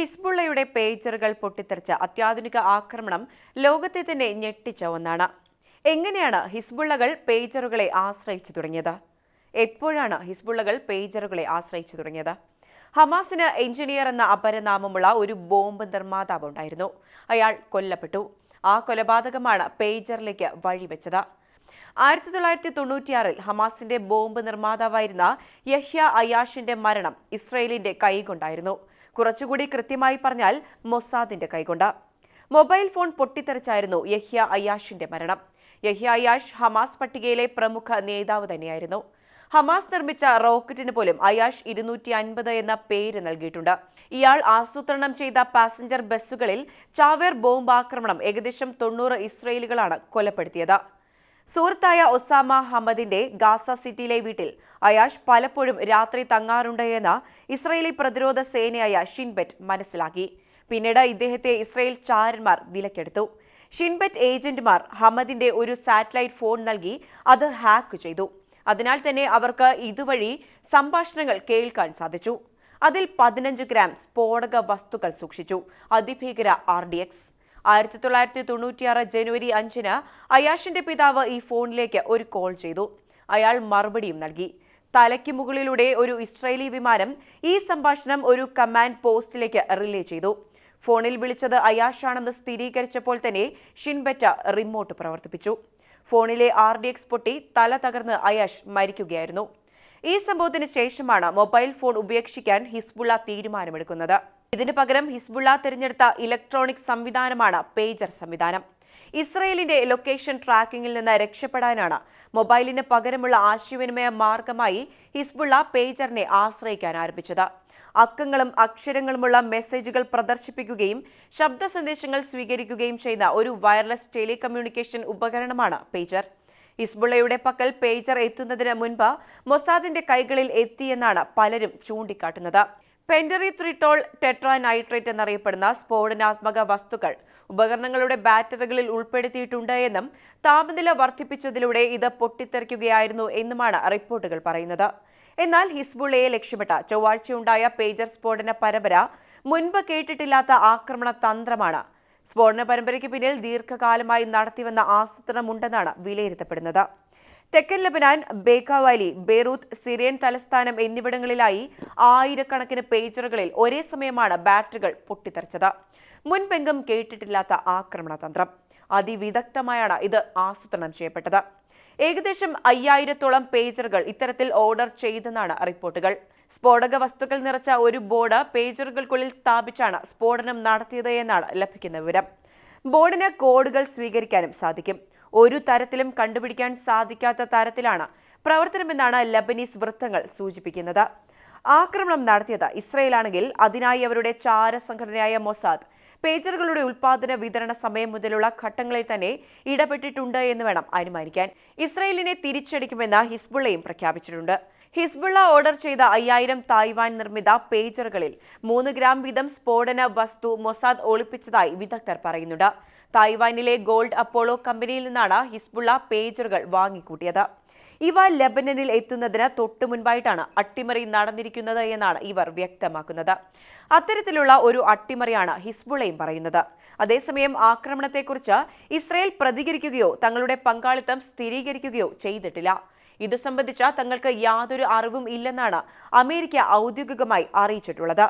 ഹിസ്ബുള്ളയുടെ പേജറുകൾ പൊട്ടിത്തെറിച്ച അത്യാധുനിക ആക്രമണം ലോകത്തെ തന്നെ ഞെട്ടിച്ച ഒന്നാണ്. എങ്ങനെയാണ് ഹിസ്ബുള്ളകൾ പേജറുകളെ ആശ്രയിച്ചു തുടങ്ങിയത്? എപ്പോഴാണ് ഹിസ്ബുള്ളകൾ പേജറുകളെ ആശ്രയിച്ചു തുടങ്ങിയത്? ഹമാസിന് എഞ്ചിനീയർ എന്ന അപരനാമമുള്ള ഒരു ബോംബ് നിർമ്മാതാവ് ഉണ്ടായിരുന്നു. അയാൾ കൊല്ലപ്പെട്ടു. ആ കൊലപാതകമാണ് പേജറിലേക്ക് വഴിവെച്ചത്. ആയിരത്തി തൊള്ളായിരത്തി തൊണ്ണൂറ്റിയാറിൽ ഹമാസിന്റെ ബോംബ് നിർമ്മാതാവായിരുന്ന യഹ്യ അയാഷിന്റെ മരണം ഇസ്രയേലിന്റെ കൈകൊണ്ടായിരുന്നു. കുറച്ചുകൂടി കൃത്യമായി പറഞ്ഞാൽ മൊസാദിന്റെ കൈകൊണ്ട്. മൊബൈൽ ഫോൺ പൊട്ടിത്തെറിച്ചായിരുന്നു യഹ്യ അയാഷിന്റെ മരണം. യഹ്യ അയാഷ് ഹമാസ് പട്ടികയിലെ പ്രമുഖ നേതാവ് തന്നെയായിരുന്നു. ഹമാസ് നിർമ്മിച്ച റോക്കറ്റിന് പോലും അയാഷ് ഇരുന്നൂറ്റി അൻപത് എന്ന പേര് നൽകിയിട്ടുണ്ട്. ഇയാൾ ആസൂത്രണം ചെയ്ത പാസഞ്ചർ ബസ്സുകളിൽ ചാവേർ ബോംബ് ആക്രമണം ഏകദേശം തൊണ്ണൂറ് ഇസ്രയേലുകളാണ് കൊലപ്പെടുത്തിയത്. സുഹൃത്തായ ഒസാമ ഹമ്മദിന്റെ ഗാസ സിറ്റിയിലെ വീട്ടിൽ അയാഷ് പലപ്പോഴും രാത്രി തങ്ങാറുണ്ട് എന്ന് ഇസ്രയേലി പ്രതിരോധ സേനയായ ഷിൻബെറ്റ് മനസ്സിലാക്കി. പിന്നീട് ഇദ്ദേഹത്തെ ഇസ്രയേൽ ചാരന്മാർ വിലക്കെടുത്തു. ഷിൻബെറ്റ് ഏജന്റുമാർ ഹമ്മദിന്റെ ഒരു സാറ്റലൈറ്റ് ഫോൺ നൽകി അത് ഹാക്ക് ചെയ്തു. അതിനാൽ തന്നെ അവർക്ക് ഇതുവഴി സംഭാഷണങ്ങൾ കേൾക്കാൻ സാധിച്ചു. അതിൽ പതിനഞ്ച് ഗ്രാം സ്ഫോടക വസ്തുക്കൾ സൂക്ഷിച്ചു. അതിഭീകര ആർ ഡി എക്സ്. ആയിരത്തി തൊള്ളായിരത്തി തൊണ്ണൂറ്റിയാറ് ജനുവരി അഞ്ചിന് അയാഷിന്റെ പിതാവ് ഈ ഫോണിലേക്ക് ഒരു കോൾ ചെയ്തു. അയാൾ മറുപടിയും നൽകി. തലയ്ക്ക് മുകളിലൂടെ ഒരു ഇസ്രയേലി വിമാനം ഈ സംഭാഷണം ഒരു കമാൻഡ് പോസ്റ്റിലേക്ക് റിലേ ചെയ്തു. ഫോണിൽ വിളിച്ചത് അയാഷാണെന്ന് സ്ഥിരീകരിച്ചപ്പോൾ തന്നെ ഷിൻബെറ്റ റിമോട്ട് പ്രവർത്തിപ്പിച്ചു. ഫോണിലെ ആർ ഡി എക്സ് പൊട്ടി തല തകർന്ന് അയാഷ് മരിക്കുകയായിരുന്നു. ഈ സംഭവത്തിന് ശേഷമാണ് മൊബൈൽ ഫോൺ ഉപേക്ഷിക്കാൻ ഹിസ്ബുള്ള തീരുമാനമെടുക്കുന്നത്. ഇതിനു പകരം ഹിസ്ബുള്ള തിരഞ്ഞെടുത്ത ഇലക്ട്രോണിക് സംവിധാനമാണ് പേജർ സംവിധാനം. ഇസ്രയേലിന്റെ ലൊക്കേഷൻ ട്രാക്കിംഗിൽ നിന്ന് രക്ഷപ്പെടാനാണ് മൊബൈലിന് പകരമുള്ള ആശയവിനിമയ മാർഗമായി ഹിസ്ബുള്ള പേജറിനെ ആശ്രയിക്കാൻ ആരംഭിച്ചത്. അക്കങ്ങളും അക്ഷരങ്ങളുമുള്ള മെസ്സേജുകൾ പ്രദർശിപ്പിക്കുകയും ശബ്ദ സന്ദേശങ്ങൾ സ്വീകരിക്കുകയും ചെയ്യുന്ന ഒരു വയർലെസ് ടെലികമ്മ്യൂണിക്കേഷൻ ഉപകരണമാണ് പേജർ ഹിസ്ബുള്ളയുടെ പക്കൽ പേജർ എത്തുന്നതിന് മുൻപ് മൊസാദിന്റെ കൈകളിൽ എത്തിയെന്നാണ് പലരും ചൂണ്ടിക്കാട്ടുന്നത്. പെൻഡറി ത്രിട്ടോൾ ടെട്രാ നൈട്രേറ്റ് എന്നറിയപ്പെടുന്ന സ്ഫോടനാത്മക വസ്തുക്കൾ ഉപകരണങ്ങളുടെ ബാറ്ററികളിൽ ഉൾപ്പെടുത്തിയിട്ടുണ്ട് എന്നും താപനില വർദ്ധിപ്പിച്ചതിലൂടെ ഇത് പൊട്ടിത്തെറിക്കുകയായിരുന്നു എന്നുമാണ് റിപ്പോർട്ടുകൾ പറയുന്നത്. എന്നാൽ ഹിസ്ബുള്ളയെ ലക്ഷ്യമിട്ട ചൊവ്വാഴ്ചയുണ്ടായ പേജർ സ്ഫോടന പരമ്പര മുൻപ് കേട്ടിട്ടില്ലാത്ത ആക്രമണ തന്ത്രമാണ് സ്ഫോടന പരമ്പരയ്ക്ക് പിന്നിൽ ദീർഘകാലമായി നടത്തിവന്ന ആസൂത്രണമുണ്ടെന്നാണ് വിലയിരുത്തപ്പെടുന്നത്. തെക്കൻ ലബനാൻ ബേക്കാവാലി ബെയ്റൂത്ത് സിറിയൻ തലസ്ഥാനം എന്നിവിടങ്ങളിലായി ആയിരക്കണക്കിന് പേജറുകളിൽ ഒരേ സമയമാണ് ബാറ്ററികൾ പൊട്ടിത്തെറിച്ചത്. മുൻപെങ്കും കേട്ടിട്ടില്ലാത്ത ആക്രമണ തന്ത്രം അതിവിദഗ്ധമായാണ് ഇത് ആസൂത്രണം ചെയ്യപ്പെട്ടത്. ഏകദേശം അയ്യായിരത്തോളം പേജറുകൾ ഇത്തരത്തിൽ ഓർഡർ ചെയ്തെന്നാണ് റിപ്പോർട്ടുകൾ. സ്ഫോടക വസ്തുക്കൾ നിറച്ച ഒരു ബോർഡ് പേജറുകൾക്കുള്ളിൽ സ്ഥാപിച്ചാണ് സ്ഫോടനം നടത്തിയത് എന്നാണ് ലഭിക്കുന്ന വിവരം. ബോർഡിന് കോഡുകൾ സ്വീകരിക്കാനും സാധിക്കും. ഒരു തരത്തിലും കണ്ടുപിടിക്കാൻ സാധിക്കാത്ത തരത്തിലാണ് പ്രവർത്തനമെന്നാണ് ലബനീസ് വൃത്തങ്ങൾ സൂചിപ്പിക്കുന്നത്. ആക്രമണം നടത്തിയത് ഇസ്രയേലാണെങ്കിൽ അതിനായി അവരുടെ ചാര സംഘടനയായ മൊസാദ് പേജറുകളുടെ ഉൽപാദന വിതരണ സമയം മുതലുള്ള ഘട്ടങ്ങളിൽ തന്നെ ഇടപെട്ടിട്ടുണ്ട് എന്ന് വേണം അനുമാനിക്കാൻ. ഇസ്രയേലിനെ തിരിച്ചടിക്കുമെന്ന് ഹിസ്ബുള്ളയും പ്രഖ്യാപിച്ചിട്ടുണ്ട്. ഹിസ്ബുള്ള ഓർഡർ ചെയ്ത അയ്യായിരം തായ്വാൻ നിർമ്മിത പേജറുകളിൽ മൂന്ന് ഗ്രാം വീതം സ്ഫോടന വസ്തു മൊസാദ് ഒളിപ്പിച്ചതായി വിദഗ്ധർ പറയുന്നുണ്ട്. തായ്വാനിലെ ഗോൾഡ് അപ്പോളോ കമ്പനിയിൽ നിന്നാണ് ഹിസ്ബുള്ള പേജറുകൾ വാങ്ങിക്കൂട്ടിയത്. ഇവ ലബനനിൽ എത്തുന്നതിന് തൊട്ടു മുൻപായിട്ടാണ് അട്ടിമറി നടന്നിരിക്കുന്നത് എന്നാണ് ഇവർ വ്യക്തമാക്കുന്നത്. അത്തരത്തിലുള്ള ഒരു അട്ടിമറിയാണ് ഹിസ്ബുളയും പറയുന്നത്. അതേസമയം ആക്രമണത്തെക്കുറിച്ച് ഇസ്രയേൽ പ്രതികരിക്കുകയോ തങ്ങളുടെ പങ്കാളിത്തം സ്ഥിരീകരിക്കുകയോ ചെയ്തിട്ടില്ല. ഇത് സംബന്ധിച്ച തങ്ങൾക്ക് യാതൊരു അറിവും ഇല്ലെന്നാണ് അമേരിക്ക ഔദ്യോഗികമായി അറിയിച്ചിട്ടുള്ളത്.